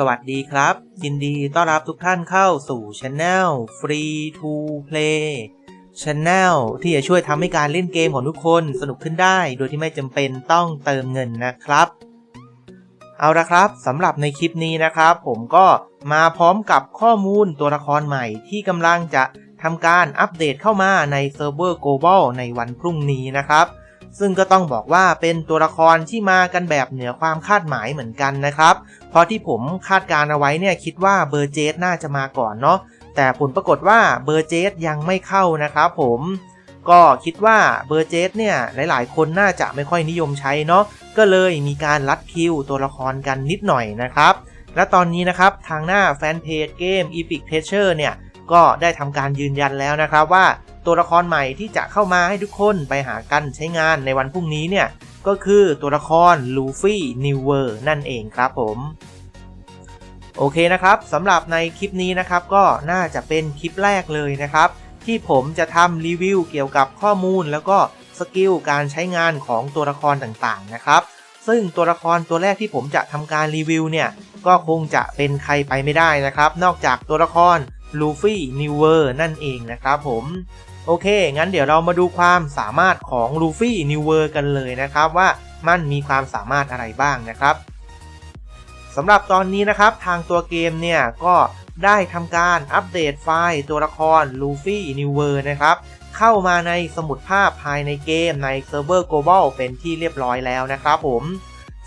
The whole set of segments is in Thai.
สวัสดีครับ ยินดีต้อนรับทุกท่านเข้าสู่ช anel Free to Play Channel ที่จะช่วยทำให้การเล่นเกมของทุกคนสนุกขึ้นได้ โดยที่ไม่จำเป็นต้องเติมเงินนะครับ เอาละครับสำหรับในคลิปนี้นะครับ ผมก็มาพร้อมกับข้อมูลตัวละครใหม่ที่กำลังจะทำการอัปเดตเข้ามาในเซิร์ฟเวอร์ Global ในวันพรุ่งนี้นะครับ ซึ่งก็ต้องบอกว่าเป็นตัวละครที่มากันแบบเหนือความคาดหมายเหมือนกันนะครับ เพราะที่ผมคาดการเอาไว้เนี่ยคิดว่าเบอร์เจสน่าจะมาก่อนเนาะ แต่ผลปรากฏว่าเบอร์เจสยังไม่เข้านะครับผมก็คิดว่าเบอร์เจสเนี่ยหลาย ๆ คนน่าจะไม่ค่อยนิยมใช้เนาะก็เลยมีการลัดคิวตัวละครกันนิดหน่อยนะครับ และตอนนี้นะครับทางหน้าแฟนเพจเกม Epic Treasure เนี่ยก็ได้ทำการยืนยันแล้วนะครับว่า ตัวละครใหม่ที่จะเข้ามาให้ทุกคนไปหากันใช้งานในวันพรุ่งนี้เนี่ย ก็คือตัวละครลูฟี่นิวเวอร์นั่นเองครับผมโอเคนะครับสำหรับในคลิปนี้นะครับก็น่าจะเป็นคลิปแรกเลยนะครับ ที่ผมจะทำรีวิวเกี่ยวกับข้อมูลแล้วก็สกิลการใช้งานของตัวละครต่างๆนะครับ ซึ่งตัวละครตัวแรกที่ผมจะทำการรีวิวเนี่ยก็คงจะเป็นใครไปไม่ได้นะครับ นอกจากตัวละคร ลูฟี่นิวเวอร์นั่นเองนะครับผมโอเค งั้นเดี๋ยวเรามาดูความสามารถของลูฟี่นิวเวอร์กันเลยนะครับว่ามันมีความสามารถอะไรบ้างนะครับสำหรับตอนนี้นะครับทางตัวเกมเนี่ยก็ได้ทำการอัปเดตไฟล์ตัวละครลูฟี่นิวเวอร์นะครับเข้ามาในสมุดภาพภายในเกมในเซิร์ฟเวอร์ global เป็นที่เรียบร้อยแล้วนะครับผม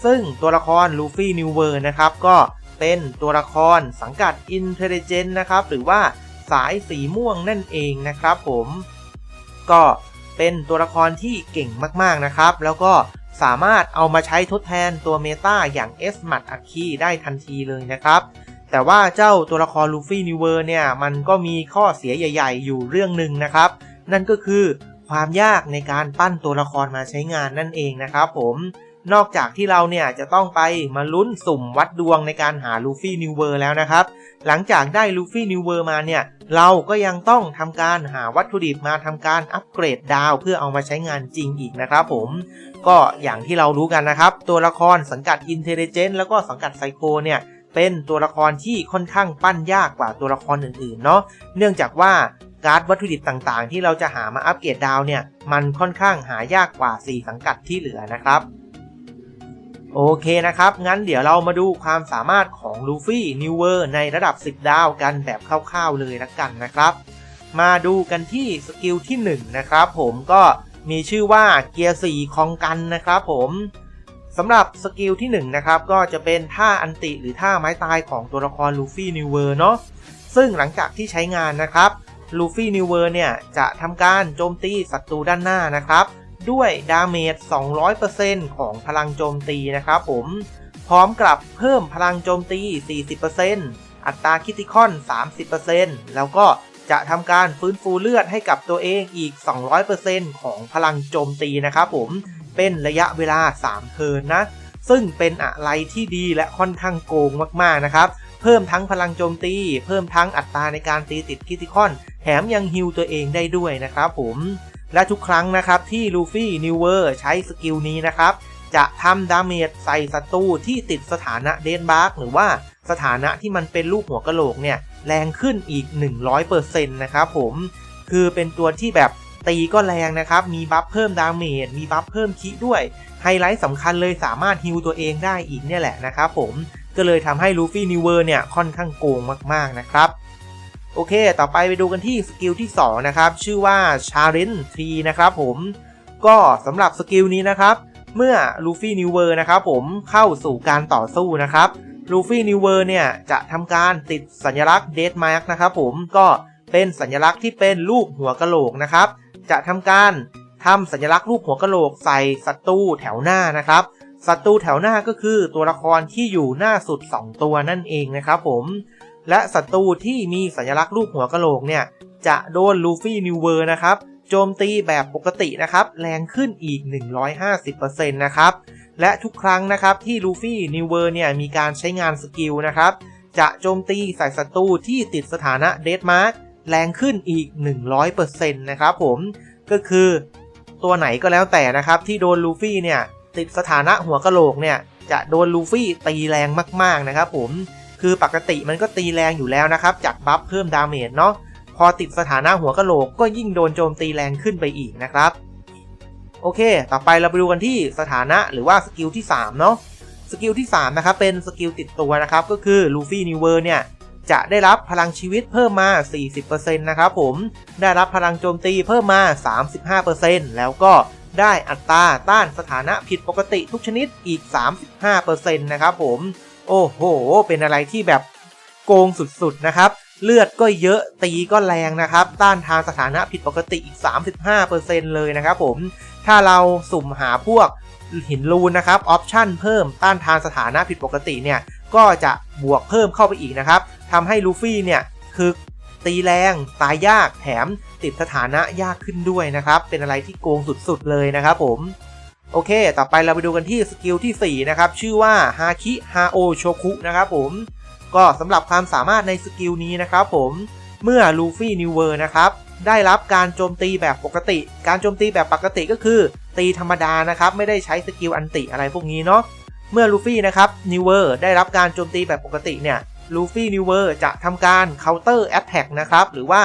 ซึ่งตัวละครลูฟี่นิวเวอร์นะครับก็ เป็นตัวละครสังกัด Intelligent นะครับหรือว่าสายสีม่วงนั่นเองนะครับผมก็เป็นตัวละครที่เก่งมากๆนะครับ แล้วก็สามารถเอามาใช้ทดแทนตัวเมตาอย่าง S มัดอาคีได้ทันทีเลยนะครับ แต่ว่าเจ้าตัวละครลูฟี่นิเวอร์เนี่ย มันก็มีข้อเสียใหญ่ ๆ อยู่เรื่องหนึ่งนะครับ นั่นก็คือความยากในการปั้นตัวละครมาใช้งานนั่นเองนะครับผม นอกจากที่เราเนี่ยจะต้องไปมาลุ้นสุ่มวัดดวงในการหาลูฟี่นิวเวอร์แล้วนะครับ หลังจากได้ลูฟี่นิวเวอร์มาเนี่ยเราก็ยังต้องทำการหาวัตถุดิบมาทำการอัปเกรดดาวเพื่อเอามาใช้งานจริงอีกนะครับผม ก็อย่างที่เรารู้กันนะครับ ตัวละครสังกัด Intelligent แล้วก็สังกัดไซโคเนี่ยเป็นตัวละครที่ค่อนข้างปั้นยากกว่าตัวละครอื่นๆเนาะเนื่องจากว่าการ์ดวัตถุดิบต่างๆ ที่เราจะหามาอัปเกรดดาวเนี่ยมันค่อนข้างหายากกว่า 4 สังกัดที่เหลือนะครับ โอเคนะครับ งั้นเดี๋ยวเรามาดูความสามารถของลูฟี่นิวเวอร์ในระดับ 10 ดาวกันแบบคร่าวๆเลยละกันนะครับ มาดูกันที่สกิลที่ 1 นะครับผมก็มีชื่อว่าเกียร์สี่คองกันนะครับผมสำหรับสกิลที่1นะครับก็จะเป็นท่าอันติหรือท่าไม้ตายของตัวละครลูฟี่นิวเวอร์เนาะซึ่งหลังจากที่ใช้งานนะครับลูฟี่นิวเวอร์เนี่ยจะทำการโจมตีศัตรูด้านหน้านะครับ ด้วยดาเมจ 200%ของพลังโจมตีนะครับผม พร้อมกับเพิ่มพลังโจมตี 40%อัตราคิติคอน 30%แล้วก็จะทำการฟื้นฟูเลือดให้กับตัวเองอีก 200%ของพลังโจมตีนะครับผม เป็นระยะเวลา 3 เทินนะ ซึ่งเป็นอะไรที่ดีและค่อนข้างโกงมากๆนะครับ เพิ่มทั้งพลังโจมตี เพิ่มทั้งอัตราในการตีติดคิติคอน แถมยังฮิลตัวเองได้ด้วยนะครับผม และทุกครั้งนะครับที่ลูฟี่นิวเวอร์ใช้สกิลนี้นะครับ จะทำดาเมจใส่ศัตรูที่ติดสถานะเดนบาร์กหรือว่าสถานะที่มันเป็นรูปหัวกะโหลกเนี่ย แรงขึ้นอีก 100%นะครับผมคือเป็นตัวที่แบบตีก็แรงนะครับ มีบัฟเพิ่มดาเมจ มีบัฟเพิ่มคิด้วย ไฮไลท์สำคัญเลยสามารถฮิลตัวเองได้อีกเนี่ยแหละนะครับผม ก็เลยทำให้ลูฟี่นิวเวอร์เนี่ยค่อนข้างโกงมากๆนะครับ โอเค ต่อไปไปดูกันที่สกิลที่ 2 นะครับ ชื่อว่าชา r รนทรีนะครับผม ก็สำหรับสกิลนี้นะครับ เมื่อลูฟี่นิวเวอร์นะครับผมเข้าสู่การต่อสู้นะครับลูฟี่นิวเวอร์เนี่ย จะทำการติดสัญลักษณ์เดดมาร์กนะครับผมก็เป็นสัญลักษณ์ที่เป็นรูปหัวกะโหลกนะครับ จะทำการทำสัญลักษณ์รูปหัวกะโหลกใส่ศัตรูแถวหน้านะครับศัตรูแถวหน้าก็คือตัวละครที่อยู่หน้าสุด 2 ตัวนั่นเองนะครับผม และศัตรูที่มีสัญลักษณ์รูปหัวกะโหลกเนี่ย จะโดนลูฟี่นิวเวอร์นะครับ โจมตีแบบปกตินะครับ แรงขึ้นอีก 150%นะครับ และทุกครั้งนะครับที่ลูฟี่นิวเวอร์เนี่ยมีการใช้งานสกิลนะครับ จะโจมตีใส่ศัตรูที่ติดสถานะเดดมาร์กแรงขึ้นอีก 100%นะครับผม ก็คือตัวไหนก็แล้วแต่นะครับ ที่โดนลูฟี่เนี่ยติดสถานะหัวกะโหลกเนี่ยจะโดนลูฟี่ตีแรงมาก ๆ นะครับผม คือปกติมันก็ตีแรงอยู่แล้วนะครับ จากบัฟเพิ่มดาเมจเนาะพอติดสถานะหัวกะโหลกก็ยิ่งโดนโจมตีแรงขึ้นไปอีกนะครับ โอเค ต่อไปเราไปดูกันที่สถานะหรือว่าสกิลที่3เนาะสกิลที่3นะครับเป็นสกิลติดตัวนะครับก็คือลูฟี่นิวเวอร์เนี่ยจะได้รับพลังชีวิตเพิ่มมา 40%นะครับผม ได้รับพลังโจมตีเพิ่มมา 35%แล้วก็ได้อัตราต้านสถานะผิดปกติทุกชนิดอีก 35%นะครับผม โอ้โห เป็นอะไรที่แบบโกงสุดๆนะครับ เลือดก็เยอะตีก็แรงนะครับ ต้านทานสถานะผิดปกติอีก 35%เลยนะครับผม ถ้าเราสุ่มหาพวกหินรูนนะครับ ออปชั่นเพิ่มต้านทานสถานะผิดปกติเนี่ย ก็จะบวกเพิ่มเข้าไปอีกนะครับทำให้ลูฟี่เนี่ยคือตีแรงตายยากแถมติดสถานะยากขึ้นด้วยนะครับ เป็นอะไรที่โกงสุดๆเลยนะครับผม โอเค ต่อไปเราไปดูกันที่สกิลที่ 4 นะครับ ชื่อว่าฮาคิฮาโอโชคุนะครับผม ก็สำหรับความสามารถในสกิลนี้นะครับผมเมื่อลูฟี่นิวเวอร์นะครับได้รับการโจมตีแบบปกติ การโจมตีแบบปกติก็คือ ตีธรรมดานะครับไม่ได้ใช้สกิลอันติอะไรพวกนี้เนาะเมื่อลูฟี่นะครับนิวเวอร์ได้รับการโจมตีแบบปกติเนี่ยลูฟี่นิวเวอร์จะทำการเคาน์เตอร์แอตแทกนะครับหรือว่า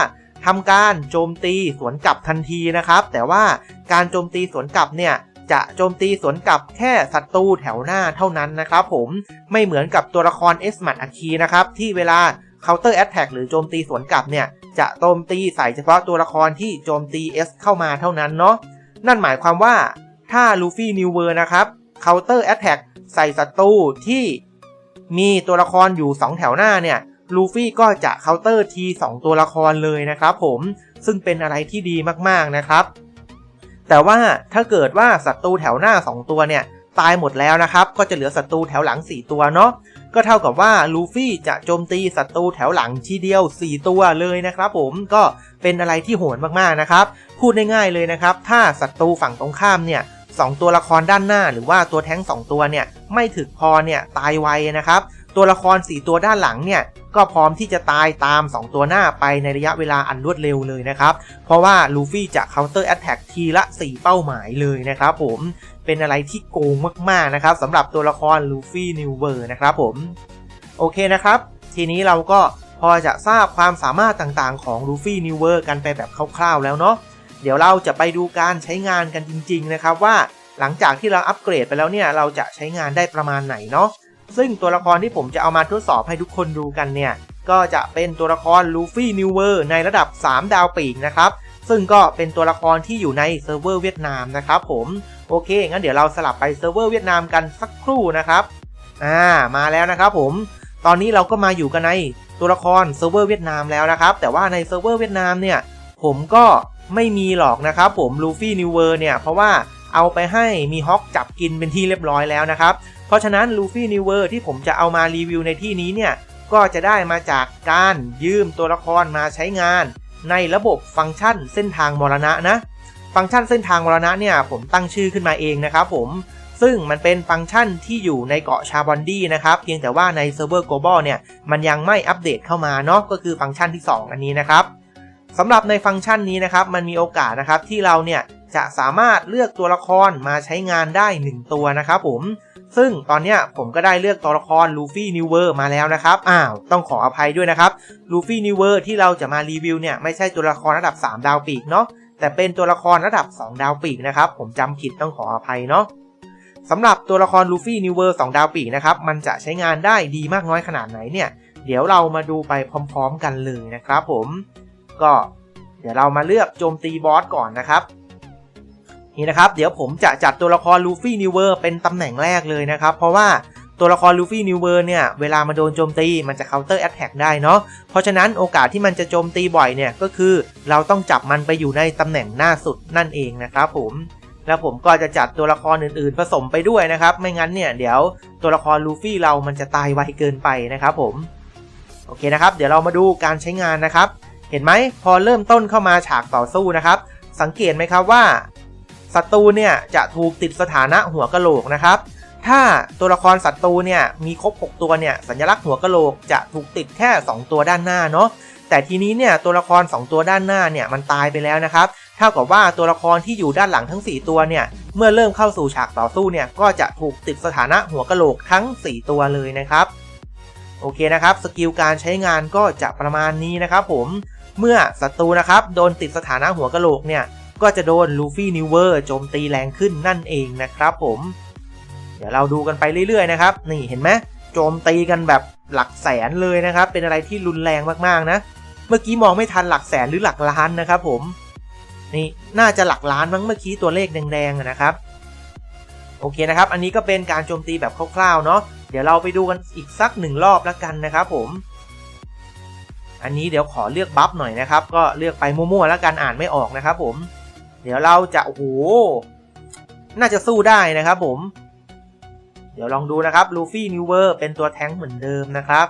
ทำการโจมตีสวนกลับทันทีนะครับ แต่ว่าการโจมตีสวนกลับเนี่ย จะโจมตีสวนกลับแค่ศัตรูแถวหน้าเท่านั้นนะครับผมไม่เหมือนกับตัวละครเอสมัดอาคีนะครับที่เวลา Counter Attack หรือโจมตีสวนกลับเนี่ยจะโจมตีใส่เฉพาะตัวละครที่โจมตี S เข้ามาเท่านั้นเนาะนั่นหมายความว่าถ้าลูฟี่นิวเวอร์นะครับ Counter Attack ใส่ศัตรูที่มีตัวละครอยู่ 2 แถวหน้าเนี่ยลูฟี่ก็จะเคาน์เตอร์ที2ตัวละครเลยนะครับผมซึ่งเป็นอะไรที่ดีมากๆนะครับ แต่ว่าถ้าเกิดว่าศัตรูแถวหน้า 2 ตัวเนี่ยตายหมดแล้วนะครับ ก็จะเหลือศัตรูแถวหลัง 4 ตัวเนาะก็เท่ากับว่าลูฟี่จะโจมตีศัตรูแถวหลังทีเดียว 4 ตัวเลยนะครับ ผมก็เป็นอะไรที่โหดมากๆนะครับ พูดง่ายๆเลยนะครับ ถ้าศัตรูฝั่งตรงข้ามเนี่ยสองตัวละครด้านหน้า หรือว่าตัวแท้ง 2 ตัวเนี่ยไม่ถึกพอเนี่ยตายไวนะครับ ตัวละคร 4 ตัวด้านหลังเนี่ยก็พร้อมที่จะตายตาม 2 ตัวหน้าไปในระยะเวลาอันรวดเร็วเลยนะครับ เพราะว่าลูฟี่จะ counter attack ทีละ 4 เป้าหมายเลยนะครับผมเป็นอะไรที่โกงมากๆนะครับสำหรับตัวละครลูฟี่นิวเวอร์นะครับผมโอเคนะครับ ทีนี้เราก็พอจะทราบความสามารถต่างๆของลูฟี่นิวเวอร์กันไปแบบคร่าวๆแล้วเนาะเดี๋ยวเราจะไปดูการใช้งานกันจริง ๆ นะครับว่าหลังจากที่เราอัปเกรดไปแล้วเนี่ยเราจะใช้งานได้ประมาณไหนเนาะ ซึ่งตัวละครที่ผมจะเอามาทดสอบให้ทุกคนดูกันเนี่ย ก็จะเป็นตัวละครลูฟี่นิวเวอร์ในระดับ 3 ดาวปีกนะครับ ซึ่งก็เป็นตัวละครที่อยู่ในเซิร์ฟเวอร์เวียดนามนะครับผมโอเค งั้นเดี๋ยวเราสลับไปเซิร์ฟเวอร์เวียดนามกันสักครู่นะครับ อ่า มาแล้วนะครับผม ตอนนี้เราก็มาอยู่กันในตัวละครเซิร์ฟเวอร์เวียดนามแล้วนะครับ แต่ว่าในเซิร์ฟเวอร์เวียดนามเนี่ย ผมก็ไม่มีหรอกนะครับผมลูฟี่นิวเวอร์เนี่ย เพราะว่าเอาไปให้มีฮอกจับกินเป็นที่เรียบร้อยแล้วนะครับ เพราะฉะนั้นลูฟี่นิเวอร์ที่ผมจะเอามารีวิวในที่นี้เนี่ย ก็จะได้มาจากการยืมตัวละครมาใช้งาน ในระบบฟังก์ชันเส้นทางมรณะนะ ฟังก์ชันเส้นทางมรณะเนี่ยผมตั้งชื่อขึ้นมาเองนะครับผมซึ่งมันเป็นฟังก์ชันที่อยู่ในเกาะชาบอนดี้นะครับ เพียงแต่ว่าในเซิร์ฟเวอร์ global เนี่ย มันยังไม่อัปเดตเข้ามาเนาะก็คือฟังก์ชันที่ 2 อันนี้นะครับสำหรับในฟังก์ชันนี้นะครับ มันมีโอกาสนะครับที่เราเนี่ย จะสามารถเลือกตัวละครมาใช้งานได้ 1 ตัวนะครับผม ซึ่งตอนเนี้ยผมก็ได้เลือกตัวละครลูฟี่นิวเวอร์มาแล้วนะครับอ้าวต้องขออภัยด้วยนะครับลูฟี่นิวเวอร์ที่เราจะมารีวิวเนี่ยไม่ใช่ตัวละครระดับ 3 ดาวปีกเนาะแต่เป็นตัวละครระดับ 2 ดาวปีกนะครับผมจำผิดต้องขออภัยเนาะสำหรับตัวละครลูฟี่นิวเวอร์2ดาวปีกนะครับมันจะใช้งานได้ดีมากน้อยขนาดไหนเนี่ยเดี๋ยวเรามาดูไปพร้อม ๆ กันเลยนะครับผมก็เดี๋ยวเรามาเลือกโจมตีบอสก่อนนะครับ นี่นะครับเดี๋ยวผมจะจัดตัวละครลูฟี่นิวเวอร์เป็นตำแหน่งแรกเลยนะครับ เพราะว่าตัวละครลูฟี่นิวเวอร์เนี่ย เวลามาโดนโจมตีมันจะ counter attack ได้เนาะเพราะฉะนั้นโอกาสที่มันจะโจมตีบ่อยเนี่ย ก็คือเราต้องจับมันไปอยู่ในตำแหน่งหน้าสุดนั่นเองนะครับผมแล้วผมก็จะจัดตัวละครอื่นๆ ผสมไปด้วยนะครับ ไม่งั้นเนี่ยเดี๋ยวตัวละครลูฟี่เรามันจะตายไวเกินไปนะครับผมโอเคนะครับ เดี๋ยวเรามาดูการใช้งานนะครับ เห็นไหมพอเริ่มต้นเข้ามาฉากต่อสู้นะครับ สังเกตไหมครับว่า ศัตรูเนี่ยจะถูกติดสถานะหัวกะโหลกนะครับ ถ้าตัวละครศัตรูเนี่ยมีครบ 6 ตัวเนี่ยสัญลักษณ์หัวกะโหลกจะถูกติดแค่ 2 ตัวด้านหน้าเนาะแต่ทีนี้เนี่ยตัวละคร 2 ตัวด้านหน้าเนี่ยมันตายไปแล้วนะครับเท่ากับว่าตัวละครที่อยู่ด้านหลังทั้ง 4 ตัวเนี่ยเมื่อเริ่มเข้าสู่ฉากต่อสู้เนี่ยก็จะถูกติดสถานะหัวกะโหลกทั้ง 4 ตัวเลยนะครับโอเคนะครับสกิลการใช้งานก็จะประมาณนี้นะครับผมเมื่อศัตรูนะครับโดนติดสถานะหัวกะโหลกเนี่ย ก็จะโดนลูฟี่นิวเวอร์โจมตีแรงขึ้นนั่นเองนะครับผม เดี๋ยวเราดูกันไปเรื่อยๆนะครับ นี่เห็นไหมโจมตีกันแบบหลักแสนเลยนะครับ เป็นอะไรที่รุนแรงมากๆนะ เมื่อกี้มองไม่ทันหลักแสนหรือหลักล้านนะครับผม นี่น่าจะหลักล้านมั้งเมื่อกี้ตัวเลขแดงๆนะครับ โอเคนะครับ อันนี้ก็เป็นการโจมตีแบบคร่าวๆเนาะ เดี๋ยวเราไปดูกันอีกสักหนึ่งรอบแล้วกันนะครับผมอันนี้เดี๋ยวขอเลือกบัฟหน่อยนะครับ ก็เลือกไปมั่วๆแล้วกันอ่านไม่ออกนะครับผม เดี๋ยวเราจะโอ้โหน่าจะสู้ได้นะครับผม เดี๋ยวลองดูนะครับลูฟี่นิวเวอร์เป็นตัวแท้งเหมือนเดิมนะครับ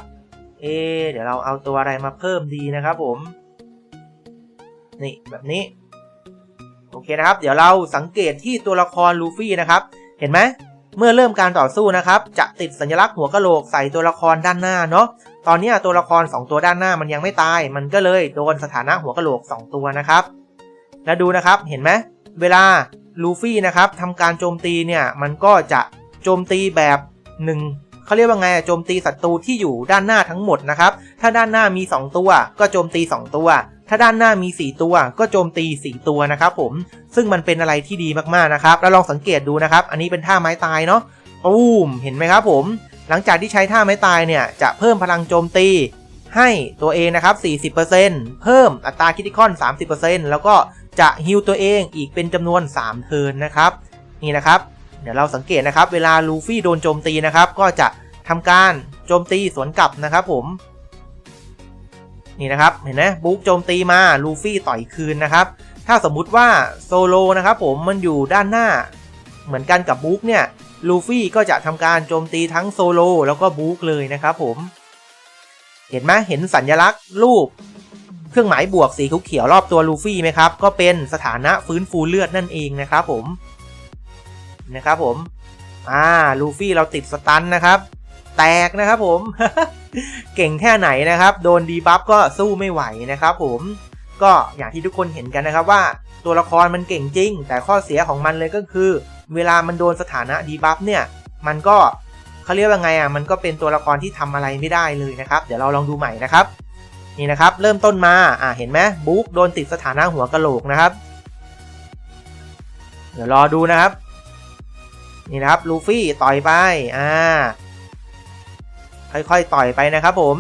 เอเดี๋ยวเราเอาตัวอะไรมาเพิ่มดีนะครับผม นี่แบบนี้ โอเคนะครับ เดี๋ยวเราสังเกตที่ตัวละครลูฟี่นะครับ เห็นไหมเมื่อเริ่มการต่อสู้นะครับ จะติดสัญลักษณ์หัวกะโหลกใส่ตัวละครด้านหน้าเนาะ ตอนนี้ตัวละคร 2 ตัวด้านหน้ามันยังไม่ตาย มันก็เลยโดนสถานะหัวกะโหลก 2 ตัวนะครับ แล้วดูนะครับเห็นไหมเวลาลูฟี่นะครับทำการโจมตีเนี่ยมันก็จะโจมตีแบบหนึ่งเขาเรียกว่าไงอะโจมตีศัตรูที่อยู่ด้านหน้าทั้งหมดนะครับ ถ้าด้านหน้ามี 2 ตัวก็โจมตี 2 ตัว ถ้าด้านหน้ามี 4 ตัว ก็โจมตี 4 ตัวนะครับผมซึ่งมันเป็นอะไรที่ดีมากๆนะครับ แล้วลองสังเกตดูนะครับ อันนี้เป็นท่าไม้ตายเนาะปูมเห็นไหมครับผม หลังจากที่ใช้ท่าไม้ตายเนี่ยจะเพิ่มพลังโจมตีให้ตัวเองนะครับ 40%เพิ่มอัตราคิติคอน 30%แล้วก็ จะฮิลตัวเองอีกเป็นจำนวน 3 เทิร์นนะครับ นี่นะครับ เดี๋ยวเราสังเกตนะครับ เวลาลูฟี่โดนโจมตีนะครับ ก็จะทำการโจมตีสวนกลับนะครับผม นี่นะครับ เห็นไหมบุ๊กโจมตีมาลูฟี่ต่อยคืนนะครับ ถ้าสมมุติว่าโซโลนะครับผมมันอยู่ด้านหน้า เหมือนกันกับบุ๊กเนี่ยลูฟี่ก็จะทำการโจมตีทั้งโซโลแล้วก็บุ๊กเลยนะครับผม เห็นไหมเห็นสัญลักษณ์รูป เครื่องหมายบวกสีเขียวรอบตัวลูฟี่ไหมครับ ก็เป็นสถานะฟื้นฟูเลือดนั่นเองนะครับผมนะครับผม อ่า ลูฟี่เราติดสตันนะครับ แตกนะครับผม เก่งแค่ไหนนะครับ โดนดีบัฟก็สู้ไม่ไหวนะครับผม ก็อย่างที่ทุกคนเห็นกันนะครับว่าตัวละครมันเก่งจริง แต่ข้อเสียของมันเลยก็คือ เวลามันโดนสถานะดีบัฟเนี่ย มันก็เขาเรียกว่าไงอะ มันก็เป็นตัวละครที่ทำอะไรไม่ได้เลยนะครับ เดี๋ยวเราลองดูใหม่นะครับ นี่นะครับ เริ่มต้นมาอ่าเห็นไหมบุ๊กโดนติดสถานะหัวกะโหลกนะครับ เดี๋ยวรอดูนะครับ นี่นะครับลูฟี่ต่อยไปอ่าค่อยๆต่อยไปนะครับผม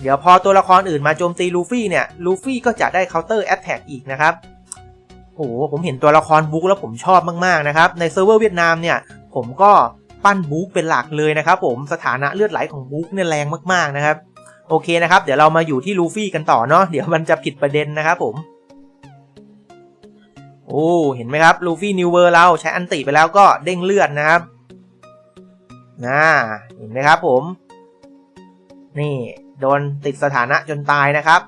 เดี๋ยวพอตัวละครอื่นมาโจมตีลูฟี่เนี่ยลูฟี่ก็จะได้เคาน์เตอร์แอตแทกอีกนะครับโอ้โหผมเห็นตัวละครบุ๊กแล้วผมชอบมากๆนะครับ ในเซิร์ฟเวอร์เวียดนามเนี่ย ผมก็ปั้นบุ๊กเป็นหลักเลยนะครับ ผมสถานะเลือดไหลของบุ๊กเนี่ยแรงมากๆนะครับ โอเคนะครับ เดี๋ยวเรามาอยู่ที่ลูฟี่กันต่อเนาะเดี๋ยวมันจะผิดประเด็นนะครับผม โอ้เห็นไหมครับลูฟี่นิวเวอร์เราใช้อันติไปแล้วก็เด้งเลือดนะครับน่าเห็นไหมครับผม นี่โดนติดสถานะจนตายนะครับ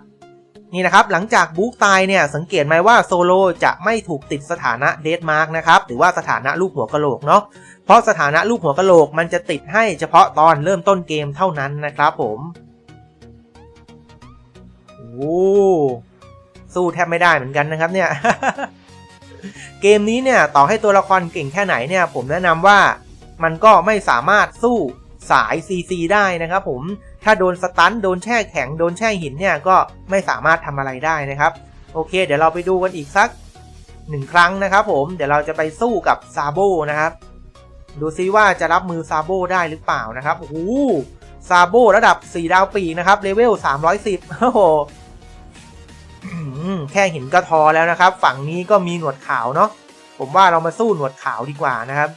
นี่นะครับหลังจากบุ๊กตายเนี่ยสังเกตไหมว่าโซโลจะไม่ถูกติดสถานะเดดมาร์กนะครับหรือว่าสถานะลูกหัวกะโหลกเนาะเพราะสถานะลูกหัวกะโหลกมันจะติดให้เฉพาะตอนเริ่มต้นเกมเท่านั้นนะครับผม สู้แทบไม่ได้เหมือนกันนะครับเนี่ย เกมนี้เนี่ยต่อให้ตัวละครเก่งแค่ไหนเนี่ย ผมแนะนำว่ามันก็ไม่สามารถสู้สาย CC ได้นะครับผมถ้าโดนสตันโดนแช่แข็งโดนแช่หินเนี่ยก็ไม่สามารถทำอะไรได้นะครับ โอเค เดี๋ยวเราไปดูกันอีกสักหนึ่งครั้งนะครับผมเดี๋ยวเราจะไปสู้กับซาโบนะครับ ดูซิว่าจะรับมือซาโบได้หรือเปล่านะครับโอ้โหซาโบระดับ 4 ดาวปีกนะครับเลเวล310โอ้โห แค่เห็นก็ทอแล้วนะครับ ฝั่งนี้ก็มีหนวดขาวเนาะผมว่าเรามาสู้หนวดขาวดีกว่านะครับ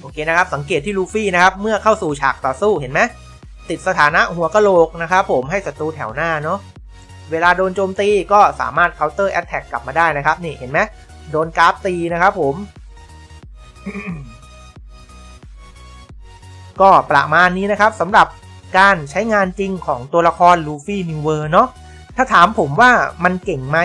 โอเคนะครับ สังเกตที่ลูฟี่นะครับ เมื่อเข้าสู่ฉากต่อสู้เห็นไหมติดสถานะหัวกะโหลกนะครับผมให้ศัตรูแถวหน้าเนาะเวลาโดนโจมตีก็สามารถ counter attack กลับมาได้นะครับ นี่เห็นไหมโดนกราฟตีนะครับผม ก็ประมาณนี้นะครับสำหรับ การใช้งานจริงของตัวละครลูฟี่นิวเวอร์เนาะถ้าถามผมว่ามันเก่งไหม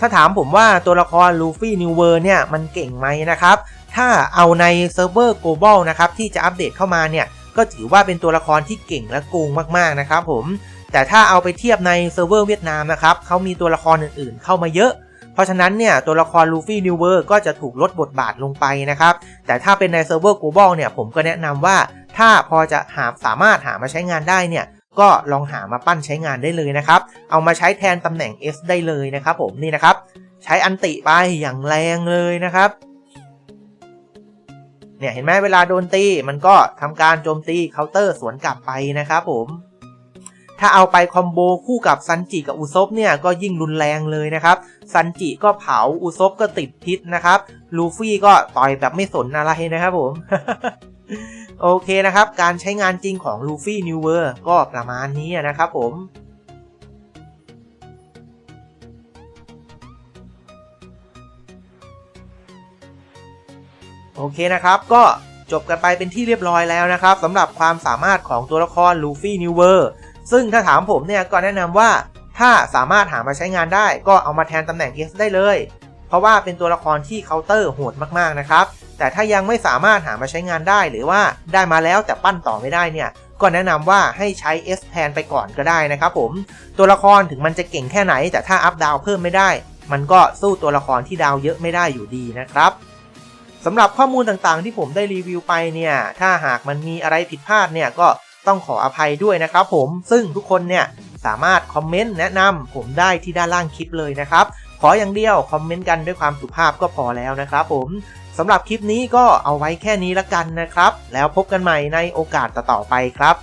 ถ้าถามผมว่าตัวละครลูฟี่นิวเวอร์เนี่ยมันเก่งไหมนะครับ ถ้าเอาในเซิร์ฟเวอร์ global นะครับที่จะอัปเดตเข้ามาเนี่ย ก็ถือว่าเป็นตัวละครที่เก่งและโกงมากๆนะครับผม แต่ถ้าเอาไปเทียบในเซิร์ฟเวอร์เวียดนามนะครับเขามีตัวละครอื่นๆ เข้ามาเยอะ เพราะฉะนั้นเนี่ยตัวละครลูฟี่นิวเวอร์ก็จะถูกลดบทบาทลงไปนะครับ แต่ถ้าเป็นในเซิร์ฟเวอร์ global เนี่ยผมก็แนะนำว่าถ้าพอจะหาสามารถหามาใช้งานได้เนี่ยก็ลองหามาปั้นใช้งานได้เลยนะครับ เอามาใช้แทนตำแหน่ง S ได้เลยนะครับผมนี่นะครับ ใช้อันติไปอย่างแรงเลยนะครับเนี่ยเห็นไหมเวลาโดนตีมันก็ทำการโจมตีเคาน์เตอร์สวนกลับไปนะครับผม ถ้าเอาไปคอมโบคู่กับซันจิกับอุซบเนี่ยก็ยิ่งรุนแรงเลยนะครับ ซันจิก็เผาอุซบก็ติดพิษนะครับ ลูฟี่ก็ต่อยแบบไม่สนอะไรนะครับผมโอเคนะครับ การใช้งานจริงของลูฟี่นิวเวอร์ก็ประมาณนี้นะครับผมโอเคนะครับก็จบกันไปเป็นที่เรียบร้อยแล้วนะครับสำหรับความสามารถของตัวละครลูฟี่นิวเวอร์ซึ่งถ้าถามผมเนี่ยก็แนะนำว่า ถ้าสามารถหามาใช้งานได้ก็เอามาแทนตำแหน่ง S ได้เลย เพราะว่าเป็นตัวละครที่เคาน์เตอร์โหดมากๆนะครับ แต่ถ้ายังไม่สามารถหามาใช้งานได้หรือว่าได้มาแล้วแต่ปั้นต่อไม่ได้เนี่ยก็แนะนำว่าให้ใช้ S แทนไปก่อนก็ได้นะครับผม ตัวละครถึงมันจะเก่งแค่ไหน แต่ถ้าอัพดาวเพิ่มไม่ได้ มันก็สู้ตัวละครที่ดาวเยอะไม่ได้อยู่ดีนะครับสำหรับข้อมูลต่างๆ ที่ผมได้รีวิวไปเนี่ย ถ้าหากมันมีอะไรผิดพลาดเนี่ยก็ต้องขออภัยด้วยนะครับผม ซึ่งทุกคนเนี่ย สามารถคอมเมนต์แนะนำผมได้ที่ด้านล่างคลิปเลยนะครับ ขออย่างเดียวคอมเมนต์กันด้วยความสุภาพก็พอแล้วนะครับผมสำหรับคลิปนี้ก็เอาไว้แค่นี้ละกันนะครับ แล้วพบกันใหม่ในโอกาสต่อๆไปครับ